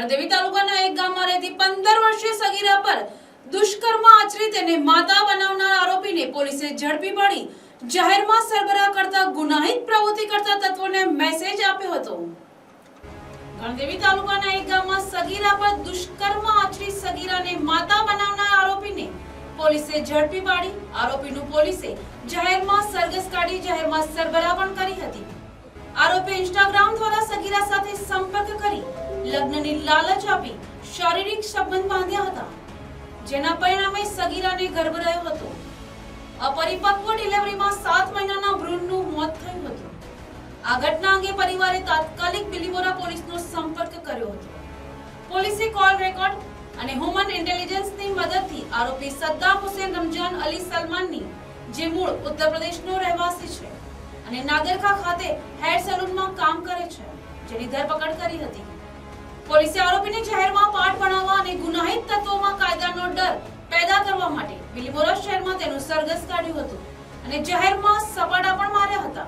ગણદેવી તાલુકાના એક ગામમાં રહેતી પંદર વર્ષીય સગીરા પર દુષ્કર્મ આચરી તેને માતા બનાવનાર આરોપીને પોલીસે ઝડપી પાડી જાહેરમાં સરબરાહ કરતા ગુનાહિત પ્રવૃત્તિ કરતા તત્વોને મેસેજ આપ્યો હતો. ગણદેવી તાલુકાના એક ગામમાં સગીરા પર દુષ્કર્મ આચરી સગીરાને માતા બનાવનાર આરોપીને પોલીસે ઝડપી પાડી. આરોપીનું પોલીસે જાહેરમાં સરગસ કાઢી જાહેરમાં સરબરાહ પણ કરી હતી. આરોપી ઇન્સ્ટાગ્રામ દ્વારા સગીરા સાથે સંપર્ક કરી લગ્નની લાલચ આપી શારીરિક સંબંધ બાંધ્યા હતા. જેના પરિણામે સગીરાને ગર્ભ રહ્યો હતો. અપરિપક્વ ડિલિવરીમાં સાત મહિનાના ભ્રૂણનું મોત થયું હતું. આ ઘટના અંગે પરિવારે તાત્કાલિક બિલીમોરા પોલીસનો સંપર્ક કર્યો હતો. પોલીસે કોલ રેકોર્ડ અને હ્યુમન ઇન્ટેલિજન્સની મદદથી આરોપી સદ્દામ હુસેન રમજાન અલી સલમાનની, જે મૂળ ઉત્તર પ્રદેશનો રહેવાસી છે અને નાગરખા ખાતે હેર સલૂનમાં કામ કરે છે, જેની ધરપકડ કરી હતી. પોલીસે આરોપીને જાહેરમાં પાઠ ભણાવવા અને ગુનાહિત તત્વોમાં કાયદાનો ડર પેદા કરવા માટે બિલીમોરા શહેરમાં તેનું સરઘસ કાઢ્યું હતું અને જાહેરમાં સપાટા પણ માર્યા હતા.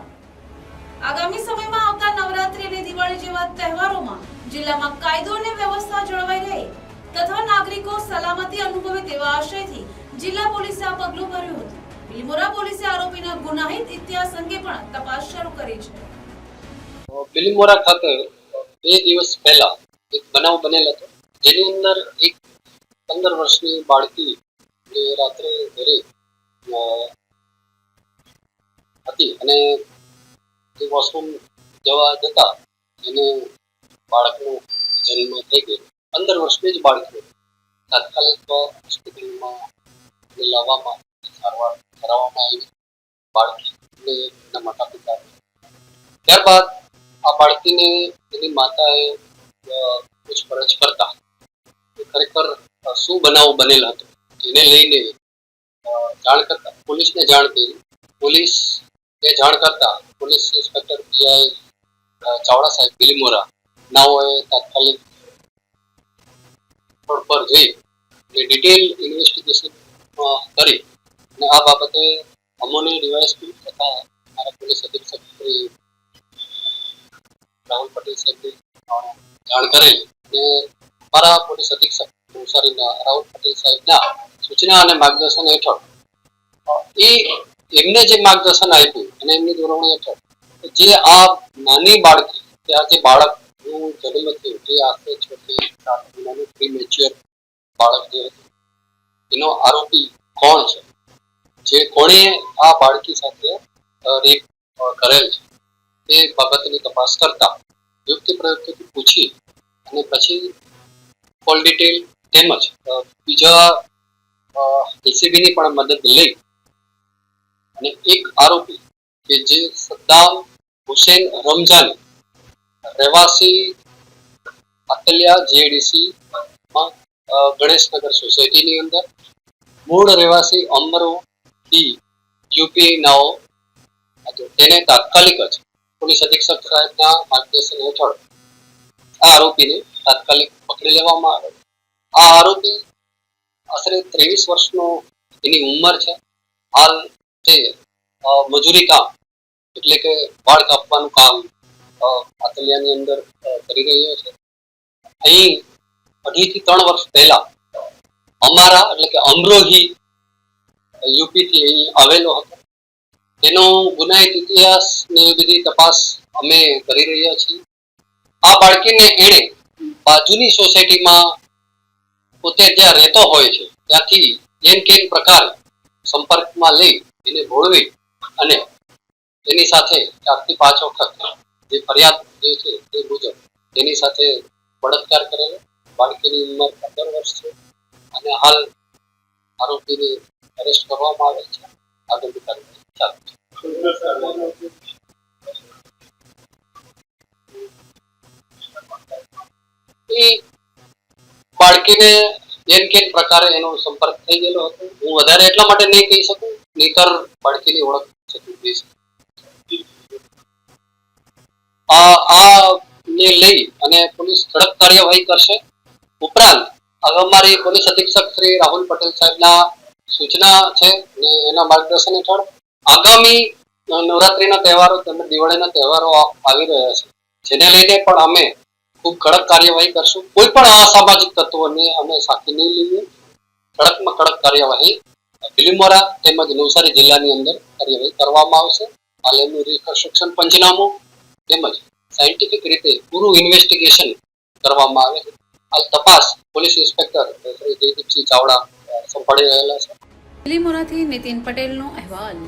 આગામી સમયમાં આવતા નવરાત્રી અને દિવાળી જેવા તહેવારોમાં જિલ્લામાં કાયદો અને વ્યવસ્થા જળવાઈ રહે તથા નાગરિકો સલામતી અનુભવે તેવા આશયથી જિલ્લા પોલીસે આ પગલું ભર્યું હતું. બિલીમોરા પોલીસે આરોપીના ગુનાહિત ઇતિહાસ અંગે પણ તપાસ શરૂ કરી છે. બિલીમોરા ખાતે બે દિવસ પહેલા એક બનાવ બનેલ હતો. જેની અંદર એક પંદર વર્ષની બાળકી રાત્રે ઘરે હતી અને એ વોશરૂમ જવા જતા એને બાળકનું જન્મ થઈ ગયો. પંદર વર્ષની જ બાળકી. તાત્કાલિક હોસ્પિટલમાં લાવવામાં, સારવાર કરાવવામાં આવી. બાળકી અને એના માતા પિતા ત્યારબાદ આ બાળકીને એની માતાએ અ, પૂછપરછ કરતા કે ખરેખર અ, શું બનાવ બનેલ હતો એને લઈને અ, જાણ કરતા પોલીસને જાણ કરી પોલીસ એ જાણ કરતા પોલીસ ઇન્સ્પેક્ટર પીઆઈ ચાવડા સાહેબ બિલીમોરા નાઓએ તાત્કાલિક સ્થળ પર જઈ અને ડિટેલ ઇન્વેસ્ટિગેશન કરી અને આ બાબતે અમોને ડીવાયએસપી તથા મારા પોલીસ અધિક્ષક શ્રી રાહુલ પટેલ સાહેબને અ, જાણ કરેલ અને મારા પોલીસ અધિક્ષક નવસારીના રાહુલ પટેલ સાહેબના સૂચના અને માર્ગદર્શન હેઠળ એ એમને જે માર્ગદર્શન આપ્યું અને એમની દોરવણી હેઠળ જે આ નાની બાળકી, કે આ જે બાળકનું જન્મ થયું, જે આશરે છ થી સાત મહિનાનું પ્રીમેચ્યોર બાળક જે હતું, એનો આરોપી કોણ છે? જે કોણે આ બાળકી સાથે રેપ કરેલ છે. તે બાબતની તપાસ કરતા યુક્તિ પ્રયુક્તિથી પૂછી અને પછી કોલ ડિટેલ તેમજ બીજા એસીબીની પણ મદદ લઈ અને એક આરોપી કે જે સદ્દામ હુસેન રમઝાન રહેવાસી અતલિયા જેડીસી માં ગણેશનગર સોસાયટીની અંદર મૂળ રહેવાસી અમરો ડી યુપી નાઓ તેને તાત્કાલિક જ પોલીસ અધિક્ષક સાહેબના માર્ગદર્શન હેઠળ આ આરોપીને તાત્કાલિક પકડી લેવામાં આવ્યો આ આરોપી આશરે ત્રેવીસ વર્ષનો એની ઉંમર છે. હાલ તે મજૂરી કામ, એટલે કે વાળ કાપવાનું કામ આતલિયાની અંદર કરી રહ્યો છે. અહીં અઢીથી ત્રણ વર્ષ પહેલા અમારા, એટલે કે અમરોહી યુપીથી અહીં આવેલો હતો. તેનો ગુનાહિત ઇતિહાસ ને એ બધી તપાસ અમે કરી રહ્યા છીએ. આ બાળકીને એણે બાજુની સોસાયટીમાં પોતે જ્યાં રહેતો હોય છે, ત્યાંથી એમ કેમ પ્રકાર સંપર્કમાં લઈ એને ભોળવી અને તેની સાથે ચારથી પાંચ વખત જે ફરિયાદ જે છે તે મુજબ તેની સાથે બળાત્કાર કરેલો. બાળકીની ઉંમર પંદર વર્ષ છે અને હાલ આરોપીને અરેસ્ટ કરવામાં આવેલ છે. આગળની કાર્યવાહી. બાળકીને એમ કેમ પ્રકારે એનો સંપર્ક થઈ ગયેલો હતો. હું વધારે એટલા માટે નહીં કહી શકું, નહીતર બાળકીની ઓળખ થઈ આ ને લઈ અને પોલીસ કડક કાર્યવાહી કરશે. ઉપરાંત હવે અમારી પોલીસ અધિક્ષક શ્રી રાહુલ પટેલ સાહેબના સૂચના છે ને એના માર્ગદર્શન હેઠળ આગામી નવરાત્રીના તહેવારો તેમજ દિવાળીના તહેવારો આવી રહ્યા છે. જેને લઈને પણ અમે ખૂબ કડક કાર્યવાહી કરશું. કોઈ પણ અસામાજિક તત્વોને અમે સાથી નહીં લઈએ. કડકમાં કડક કાર્યવાહી બિલીમોરા તેમજ નવસારી જિલ્લાની અંદર કાર્યવાહી કરવામાં આવશે. હાલેનું રિકન્સ્ટ્રક્શન પંચનામું તેમજ સાયન્ટિફિક રીતે પૂરું ઇન્વેસ્ટિગેશન કરવામાં આવે છે. હાલ તપાસ પોલીસ ઇન્સ્પેક્ટર શ્રી જયદીપસિંહ ચાવડા સંભાળી રહેલા છે. લીમોરાથી નીતિન પટેલનો અહેવાલ.